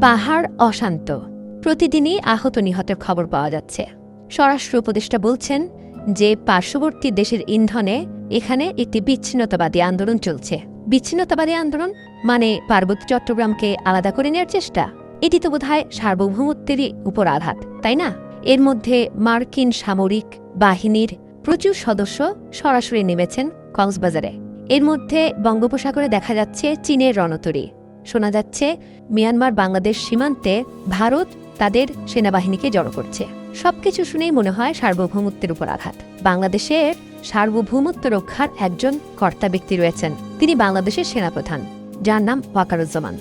পাহাড় অশান্ত। প্রতিদিনই আহত নিহতের খবর পাওয়া যাচ্ছে। স্বরাষ্ট্র উপদেষ্টা বলছেন যে, পার্শ্ববর্তী দেশের ইন্ধনে এখানে একটি বিচ্ছিন্নতাবাদী আন্দোলন চলছে। বিচ্ছিন্নতাবাদী আন্দোলন মানে পার্বত্য চট্টগ্রামকে আলাদা করে নেওয়ার চেষ্টা। এটি তো বোধহয় সার্বভৌমত্বেরই উপর আঘাত তাই না? এর মধ্যে মার্কিন সামরিক বাহিনীর প্রচুর সদস্য সরাসরি নেমেছেন কক্সবাজারে। এর মধ্যে বঙ্গোপসাগরে দেখা যাচ্ছে চীনের রণতরী। শোনা যাচ্ছে, মিয়ানমার বাংলাদেশ সীমান্তে ভারত তাদের সেনাবাহিনীকে জড়ো করছে। সবকিছু শুনেই মনে হয় সার্বভৌমত্বের উপর আঘাত। বাংলাদেশের সার্বভৌমত্ব রক্ষার একজন কর্তা ব্যক্তি রয়েছেন। তিনি বাংলাদেশের সেনাপ্রধান, যার নাম ওয়াকারুজ্জামান।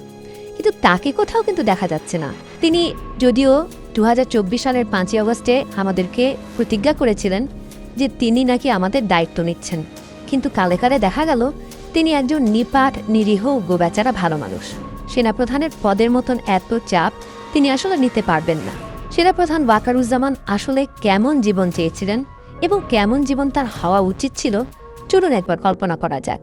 কিন্তু তাকে কোথাও কিন্তু দেখা যাচ্ছে না। তিনি যদিও দু হাজার চব্বিশ সালের পাঁচই আগস্টে আমাদেরকে প্রতিজ্ঞা করেছিলেন যে তিনি নাকি আমাদের দায়িত্ব নিচ্ছেন। কিন্তু কালে কালে দেখা গেল তিনি একজন নিপাট, নিরীহ গোবেচারা ভালো মানুষ। সেনাপ্রধানের পদের মতন এত চাপ তিনি আসলে নিতে পারবেন না। সেনাপ্রধান ওয়াকারুজ্জামান আসলে কেমন জীবন চেয়েছিলেন এবং কেমন জীবন তার হওয়া উচিত ছিল, চলুন একবার কল্পনা করা যাক।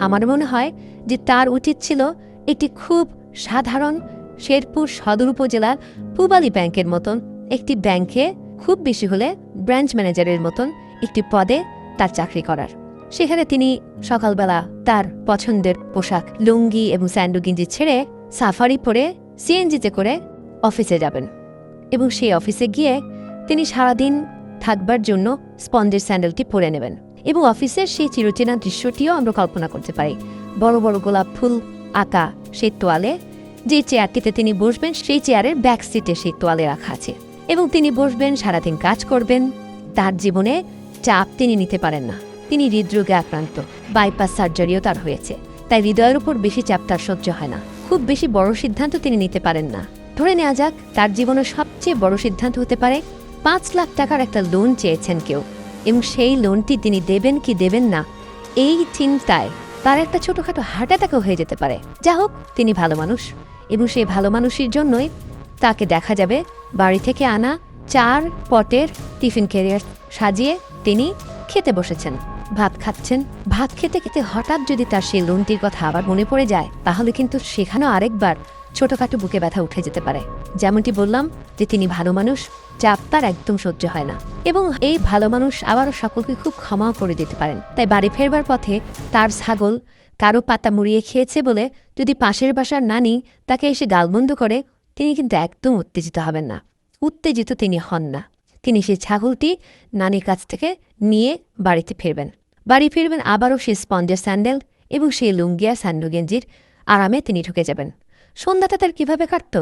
আমার মনে হয় যে তার উচিত ছিল একটি খুব সাধারণ শেরপুর সদর উপজেলার পূবালী ব্যাংকের মতন একটি ব্যাংকে খুব বেশি হলে ব্রাঞ্চ ম্যানেজারের মতন একটি পদে তার চাকরি করার। সেখানে তিনি সকালবেলা তার পছন্দের পোশাক, লুঙ্গি এবং স্যান্ডো গিঞ্জি ছেড়ে সাফারি পরে সিএনজিতে করে অফিসে যাবেন এবং সেই অফিসে গিয়ে তিনি সারাদিন থাকবার জন্য স্পঞ্জের স্যান্ডেলটি পরে নেবেন এবং অফিসের সেই চিরচেনা দৃশ্যটিও আমরা কল্পনা করতে পারি। বড় বড় গোলাপ ফুল, আঁকা সেই তোয়ালে, যে চেয়ারটিতে তিনি বসবেন সেই চেয়ারের ব্যাক সিটে সেই তোয়ালে রাখা আছে এবং তিনি বসবেন, সারাদিন কাজ করবেন, তার জীবনে চাপ তিনি নিতে পারেন না। তিনি হৃদরোগে আক্রান্ত বাইপাস সার্জারিও তার হয়েছে। তাই হৃদয়ের উপর বেশি চাপ তার সহ্য হয় না। খুব বেশি বড় সিদ্ধান্ত তিনি নিতে পারেন না। ধরে নেওয়া যাক, তার জীবনের সবচেয়ে বড় সিদ্ধান্ত হতে পারে, পাঁচ লাখ টাকার একটা লোন চেয়েছেন কেউ। এবং সেই লোনটি তিনি দেবেন কি দেবেন না, এই চিন্তায় তার একটা ছোটখাটো হার্ট অ্যাটাকও হয়ে যেতে পারে। যা হোক, তিনি ভালো মানুষ। এবং সেই ভালো মানুষের জন্যই তাকে দেখা যাবে, বাড়ি থেকে আনা চার পটের টিফিন ক্যারিয়ার সাজিয়ে তিনি খেতে বসেছেন। ভাত খাচ্ছেন? ভাত খেতে খেতে হঠাৎ যদি তার সেই লোনটির কথা আবার মনে পড়ে যায়, তাহলে কিন্তু সেখানেও আরেকবার ছোটখাটো বুকে ব্যথা উঠে যেতে পারে। যেমনটি বললাম যে তিনি ভালো মানুষ, চাপ তার একদম সহ্য হয় না। এবং এই ভালো মানুষ আবারও সকলকে খুব ক্ষমাও করে দিতে পারেন। তাই বাড়ি ফেরবার পথে তার ছাগল কারও পাতা মুড়িয়ে খেয়েছে বলে যদি পাশের বাসার নানি তাকে এসে গালবন্ধ করে, তিনি কিন্তু একদম উত্তেজিত হবেন না। উত্তেজিত তিনি হন না। তিনি সেই ছাগলটি নানির কাছ থেকে নিয়ে বাড়িতে ফিরবেন। বাড়ি ফিরবেন আবারও সেই স্পঞ্জের স্যান্ডেল এবং সেই লুঙ্গিয়া স্যান্ডো গেঞ্জির আরামে তিনি ঢুকে যাবেন। সন্ধ্যাটা তার কীভাবে কাটত?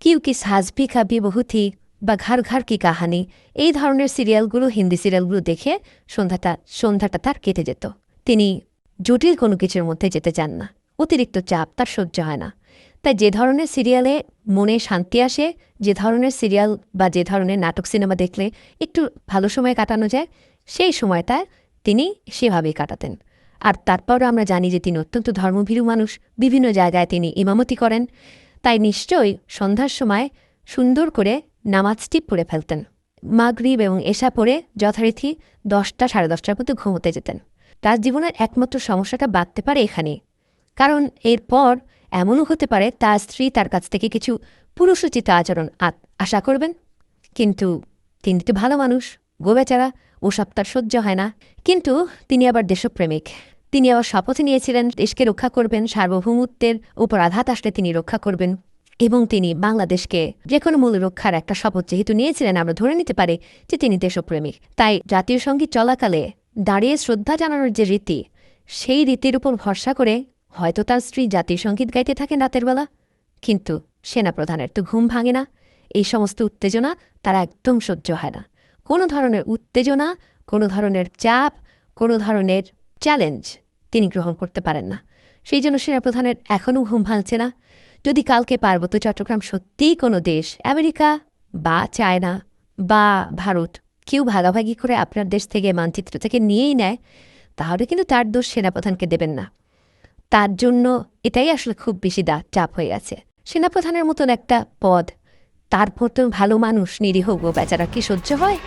কিউ কি সাজভি খাবি বহুথি বা ঘর ঘর কি কাহানি? এই ধরনের সিরিয়ালগুলো, হিন্দি সিরিয়ালগুলো দেখে সন্ধ্যাটা সন্ধ্যাটা তার কেটে যেত। তিনি জটিল কোনো কিছুর মধ্যে যেতে চান না। অতিরিক্ত চাপ তার সহ্য হয় না। তাই যে ধরনের সিরিয়ালে মনে শান্তি আসে, যে ধরনের সিরিয়াল বা যে ধরনের নাটক সিনেমা দেখলে একটু ভালো সময় কাটানো যায়, সেই সময়টা তিনি সেভাবেই কাটাতেন। আর তারপরও আমরা জানি যে তিনি অত্যন্ত ধর্মভীরু মানুষ, বিভিন্ন জায়গায় তিনি ইমামতি করেন। তাই নিশ্চয়ই সন্ধ্যার সময় সুন্দর করে নামাজটি পড়ে ফেলতেন। মাগরিব এবং এশা পড়ে যথারীতি দশটা, সাড়ে দশটার মধ্যে ঘুমোতে যেতেন। তার জীবনের একমাত্র সমস্যাটা বাঁধতে পারে এখানে কারণ এরপর এমনও হতে পারে তার স্ত্রী তার কাছ থেকে কিছু পুরুষোচিত আচরণ আশা করবেন। কিন্তু তিনি তো ভালো মানুষ। গোবেচারা ওসব তার সহ্য হয় না। কিন্তু তিনি আবার দেশপ্রেমিক। তিনি আবার শপথ নিয়েছিলেন, দেশকে রক্ষা করবেন, সার্বভৌমত্বের উপর আঘাত আসলে তিনি রক্ষা করবেন এবং তিনি বাংলাদেশকে যে কোনো মূল্য রক্ষার একটা শপথ যেহেতু নিয়েছিলেন, আমরা ধরে নিতে পারি যে তিনি দেশপ্রেমিক। তাই জাতীয় সংগীত চলাকালে দাঁড়িয়ে শ্রদ্ধা জানানোর যে রীতি, সেই রীতির উপর ভরসা করে হয়তো তার স্ত্রী জাতীয় সংগীত গাইতে থাকেন রাতের বেলা। কিন্তু সেনাপ্রধানের তো ঘুম ভাঙে না। এই সমস্ত উত্তেজনা তারা একদম সহ্য হয় না। কোনো ধরনের উত্তেজনা, কোনো ধরনের চাপ, কোনো ধরনের চ্যালেঞ্জ তিনি গ্রহণ করতে পারেন না। সেই জন্য সেনাপ্রধানের এখনও ঘুম ভাঙছে না। যদি কালকে পার্বত্য চট্টগ্রাম সত্যিই কোনো দেশ, আমেরিকা বা চায়না বা ভারত কেউ ভাগাভাগি করে আপনার দেশ থেকে মানচিত্র থেকে নিয়েই নেয়, তাহলে কিন্তু তার দোষ সেনাপ্রধানকে দেবেন না। তার জন্য এটাই আসলে খুব বেশি দা, চাপ হয়ে গেছে সেনাপ্রধানের মতন একটা পদ তারপর তো ভালো মানুষ নিরীহ গো বেচারা কি সহ্য হয়?